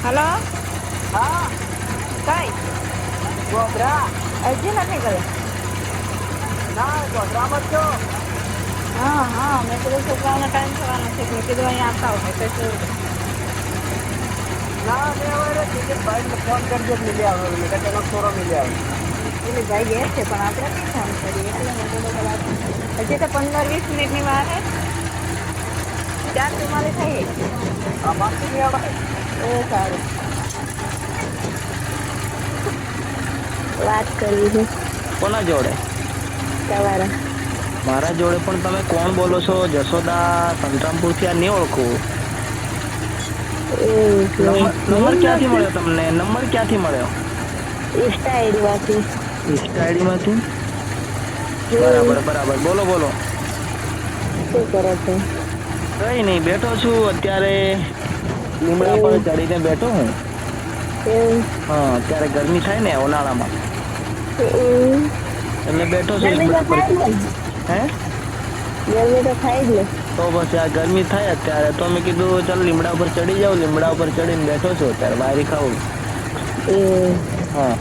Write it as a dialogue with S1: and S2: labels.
S1: Hello?
S2: હા.
S1: કઈ?
S2: ગોધરા.
S1: હજી નથી ગયો?
S2: ના ગોધરામાં છો?
S1: હા હા મેં કીધું છોકરાઓનો ટાઈમ થવાનો છે મેં કીધું અહીંયા આવતા હોય તો
S2: ના મેં હવે ટિકિટ ભાઈને ફોન કરજો મિલી આવે મેં કહ્યું તેનો છોરો મિલી
S1: એટલે ભાઈ ગયા છે પણ આપણે નહીં ફોન કરીએ? એટલે મેં કીધું કે હજી તો પંદર વીસ મિનિટની વાર છે. ચાર ચુમ્માલીસ થઈ
S2: આ
S1: સારું. વાત કરવી છે.
S3: કોના જોડે?
S1: તમારા.
S3: મારા જોડે પણ તમે કોણ બોલો છો? જશોદા સંતરામપુરથી આ નહીં ઓળખું. નંબર નંબર ક્યાંથી મળ્યો તમને? નંબર ક્યાંથી મળ્યો?
S1: ઇન્સ્ટા આઈડીમાંથી.
S3: ઇન્સ્ટા આઈડીમાંથી? બરાબર બરાબર. બોલો બોલો.
S1: શું કરો છો?
S3: કઈ નહીં બેઠો છું અત્યારે. લીમડા પર ચડીને બેઠો હું. હા અત્યારે ગરમી થાય ને ઉનાળામાં. એટલે બેઠો છું લીમડા પર. હે?
S1: ગરમી તો થાય જ ને.
S3: તો પછી આ ગરમી થાય અત્યારે તો મેં કીધું ચાલ લીમડા ઉપર ચડી જાઉં. લીમડા ઉપર ચડીને બેઠો છું અત્યારે બારી ખાવું હા.